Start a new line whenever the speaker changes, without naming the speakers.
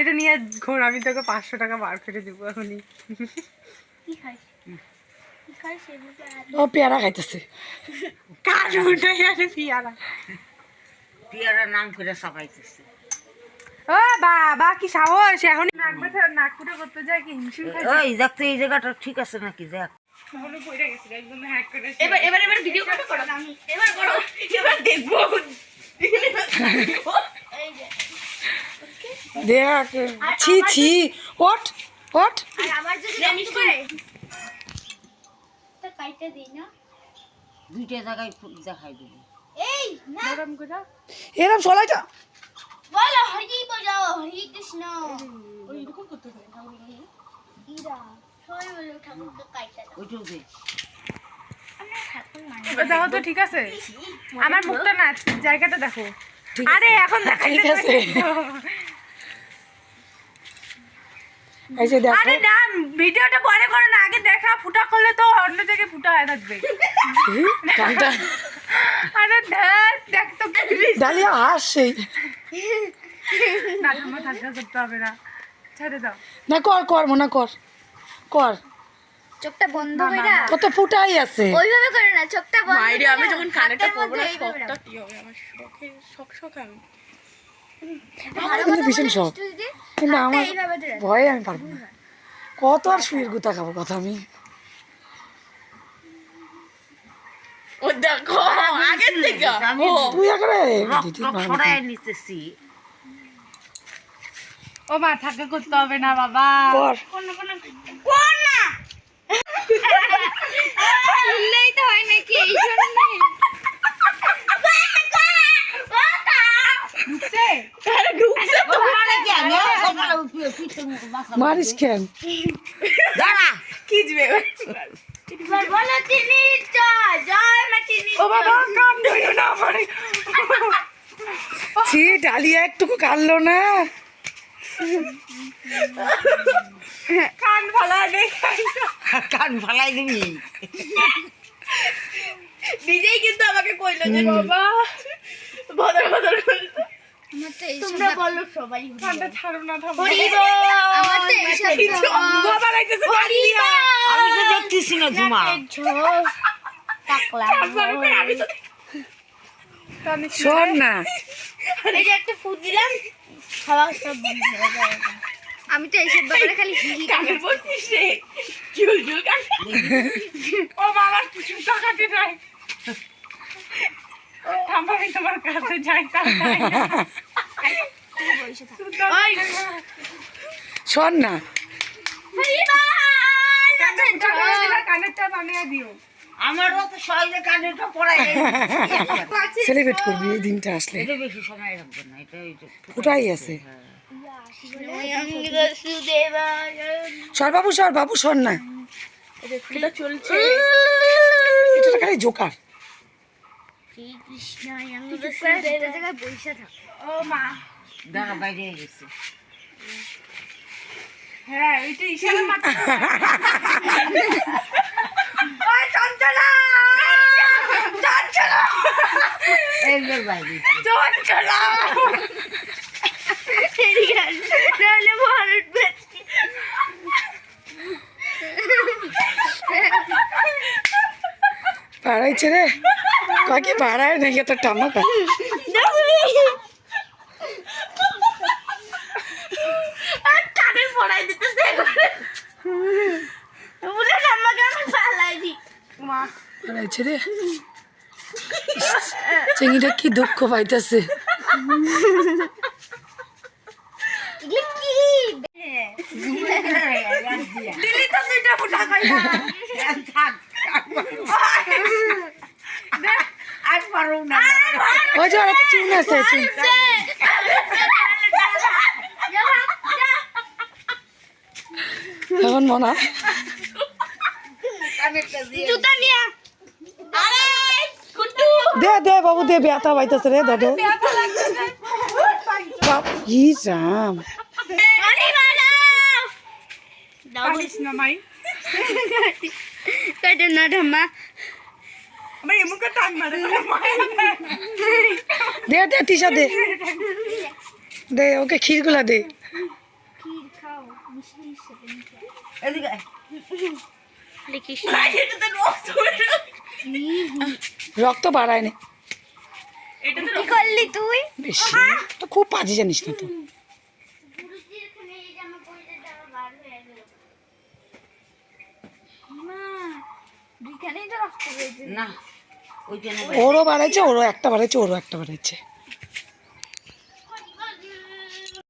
এটা নিয়ে ঘোর আমি তোকে পাঁচশো টাকা বার করে দেবো এখনই।
কি খাইস? কি খাইস এমনিতে
ও পেয়ারা খাইতেছে।
কার উঠাই আরে পিয়ারা?
পিয়ারার নাম করে সবাইতেছে।
ও বাবা কি সাহস! এখন নাক ব্যথা নাক ফুটে করতে যায় কি হিমশিম
ওই দেখ তো এই জায়গাটা ঠিক আছে নাকি দেখ।
তাহলে পড়ে গেছিল একদম হ্যাক করে
এবার এবার এবার ভিডিও করো। আমি এবার করো। এবার দেখব।
দেখ। ছি ছি ওট ওট
আমার যদি রক্ত করে তো কাইটা দিই না?
দুইটা জায়গায় দেখাই দেবো।
এই না।
গরম করে
এরম সলাইটা
বলো হরি বলো হরি কৃষ্ণ।
এরকম করতে হবে
ইরা সবাই বলো ঠাকুরকে কাইটা দাও।
ওইটাও দে।
আমরা ঠাকুর মানে।
দেখো তো ঠিক আছে? আমার মুখটা না জায়গাটা দেখো। আরে এখন দেখাই
ঠিক আছে। এই যে দেখো।
আরে না ভিডিওটা পরে করো না আগে দেখা ফুটা করলে তো অন্য জায়গায় ফুটা হয়ে থাকবে।
কানটা?
আরে দেখ দেখ তো
ডালিয়া হাসছে
না আমার ঠান্ডা করতে হবে না। ছেড়ে দাও।
না কর কর মনে কর। কর।
চোখটা বন্ধ কইরা।
কত ফুটাই আছে।
ওইভাবে করে না চোখটা বন্ধ
আমি যখন কানেরটা পরবো না শখটা কি হবে আমার শখে শখ শখ আমি
আমার কিন্তু ভীষণ শখ। কিন্তু আমার। ভয়ে আমি পারব না। কত আর শুয়ের গুতা খাব কথা আমি?
ও দেখো আগের থেকে।
তুই একরে দিদি
নিতেছি।
ও মা থাকা করতে হবে না বাবা।
কর।
কোন না। তো হয় নাকি এই
ঢুকছে আরে ঢুকছে তো
মারিস কেন?
দাঁড়া
কিজবে
বলো তিনি জয় মা তিনি
ও বাবা কাম ধরো না আমারে
ছি ডালিয়া একটুকু কানলো না।
কান
কান ফালাই দিবি।
নিজেই কিন্তু আমাকে কইলো যে বাবা বদর বদর
আমার তো এই তোমরা বলো সবাই
কানটা ছাড়ো না থামো।
আমার তো এই
বাবা লাগতেছে
আমি তো দেখতেছি না
শোন না।
এই যে একটা ফুট দিলাম খাওয়া সব বন্ধ হয়ে যাবে আমি তো এইসব ব্যাপারে খালি।
রে? জুল জুল কান ও কিছু নাই থামবা আমি তোমার কাছে যাই
ওই।
শোন না।
হরি
কানেরটা বানিয়ে দিও
আমারও তো সহজে কানেরটা পড়াই
সেলিব্রেট করবি এই দিনটা আসলে।
এটা বেশি সময় লাগবে না এটা
ফুটাই আছে? সর বাবু সর বাবু সর না।
এটা চলছে।
এটা তো খালি জোকার।
কৃষ্ণ জায়গায় বসে থাক।
ও মা।
দাঁড়া বাইরে গেছে।
হ্যাঁ এটা ইশারা মাত্র ওই চঞ্চলা! চঞ্চলা!
একবার বাইরে।
চঞ্চলা!
নাহলে ভারত
পাড়াইছে রে।
পালাই দি।
মা।
পাড়াইছে রে। চিংড়িটা কি দুঃখ পাইতেছে।
দিলি তো দুইটা ফুটা কইলা
আর পারো না।
ওই যে ওরা তো চুন আছে চুন। এখন মনা।
জুতা নিয়া আরে কুটু
দে দে বাবু দে ব্যথা পাইতেছে রে দাদু বাপ ই রাম
না মাই।
কাটে না ঢাম্মা
দে দে তিশা দে দে ওকে ক্ষীরগুলা দে
রক্ত
বাড়ায় নে।
কি করলি তুই?
বেশি তো খুব পাজি জানিস না তো।
না।
ওরও বাড়াইছে ওরও একটা বাড়াইছে ওরও একটা বাড়াইছে